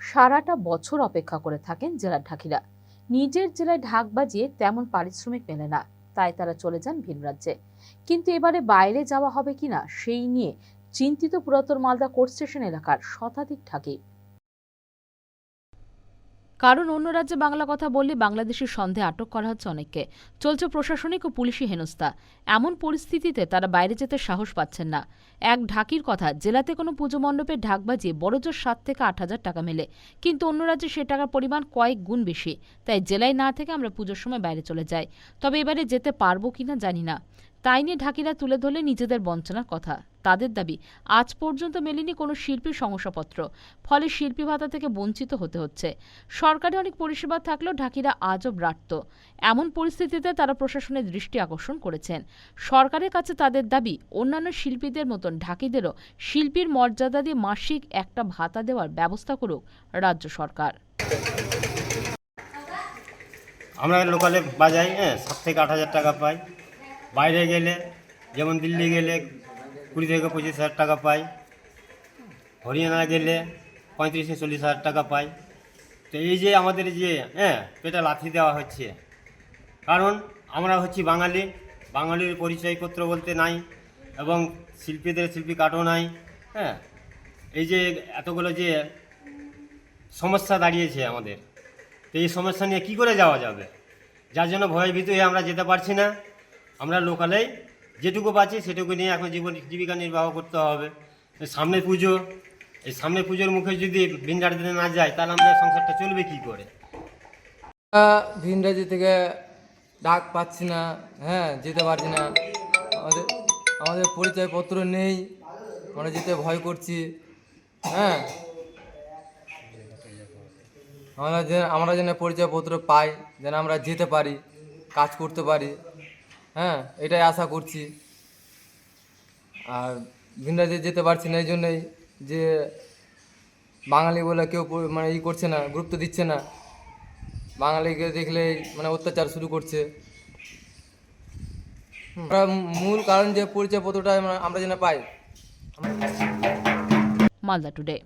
সারাটা বছর অপেক্ষা করে থাকেন জেলার ঢাকিরা। নিজের জেলায় ঢাক বাজিয়ে তেমন পারিশ্রমিক মেলে না, তাই তারা চলে যান ভিন রাজ্যে। কিন্তু এবারে বাইরে যাওয়া হবে কিনা, সেই নিয়ে চিন্তিত পুরাতন মালদা কোর্ট স্টেশন এলাকার শতাধিক ঢাকি। কারণ অন্য রাজ্যে বাংলা কথা বললে বাংলাদেশের সন্দেহে আটক করা হচ্ছে অনেককে। চলছে প্রশাসনিক ও পুলিশি হেনস্থা। এমন পরিস্থিতিতে তারা বাইরে যেতে সাহস পাচ্ছেন না। এক ঢাকির কথা, জেলাতে কোনো পুজো মণ্ডপে ঢাক বাজিয়ে বড়জোর সাত থেকে আট হাজার টাকা মেলে। কিন্তু অন্য রাজ্যে সে টাকার পরিমাণ কয়েক গুণ বেশি। তাই জেলায় না থেকে আমরা পুজোর সময় বাইরে চলে যাই। তবে এবারে যেতে পারব কিনা জানি না। তাই নিয়ে ঢাকিরা তুলে ধরলে নিজেদের বঞ্চনার কথা। তাদের দাবি, আজ পর্যন্ত মেলেনি কোনো শিল্পীর শংসাপত্র। ফলে শিল্পী ভাতা থেকে বঞ্চিত হতে হচ্ছে। সরকারি অনেক পরিষেবা থাকলেও ঢাকিরা আজও ব্রাত্য এমন পরিস্থিতিতে তারা প্রশাসনের দৃষ্টি আকর্ষণ করেছেন। সরকারের কাছে তাদের দাবি, অন্যান্য শিল্পীদের মতন ঢাকিদেরও শিল্পীর মর্যাদা দিয়ে মাসিক একটা ভাতা দেওয়ার ব্যবস্থা করুক রাজ্য সরকার। আমরা লোকালে বাজাই হ্যাঁ সাত থেকে আট হাজার টাকা পাই। বাইরে গেলে, যেমন দিল্লি গেলে কুড়ি থেকে পঁচিশ হাজার টাকা পাই, হরিয়ানা গেলে পঁয়ত্রিশ থেকে চল্লিশ হাজার টাকা পাই। তো এই যে আমাদের যে হ্যাঁ পেটা লাথি দেওয়া হচ্ছে। কারণ আমরা হচ্ছি বাঙালি, বাঙালির পরিচয়পত্র বলতে নাই এবং শিল্পীদের শিল্পী কার্ডও নাই হ্যাঁ। এই যে এতগুলো যে সমস্যা দাঁড়িয়েছে আমাদের, তো এই সমস্যা নিয়ে কী করে যাওয়া যাবে? যার জন্য ভয়ভীত হয়ে আমরা যেতে পারছি না। আমরা লোকালেই যেটুকু পাচ্ছি সেটুকু নিয়ে এখন জীবন জীবিকা নির্বাহ করতে হবে। সামনে পুজো, এই সামনে পুজোর মুখে যদি ভিন্ডার দিনে না যায়, তাহলে আমাদের সংসারটা চলবে কী করে? ভিন রাজ্য থেকে ডাক পাচ্ছি না হ্যাঁ যেতে পারছি না। আমাদের আমাদের পরিচয়পত্র নেই, আমরা যেতে ভয় করছি হ্যাঁ। আমরা যে, আমরা যেন পরিচয়পত্র পাই, যেন আমরা যেতে পারি, কাজ করতে পারি। হ্যাঁ এটাই আশা করছি। আর ভিন রাজ্যে যেতে পারছি না এই জন্যই যে বাঙালি বলে কেউ মানে ই করছে না, গুরুত্ব দিচ্ছে না। বাঙালিকে দেখলেই মানে অত্যাচার শুরু করছে। মূল কারণ যে পরিচয়পত্রটা আমরা- আমরা যেন পাই মালদা টুডে।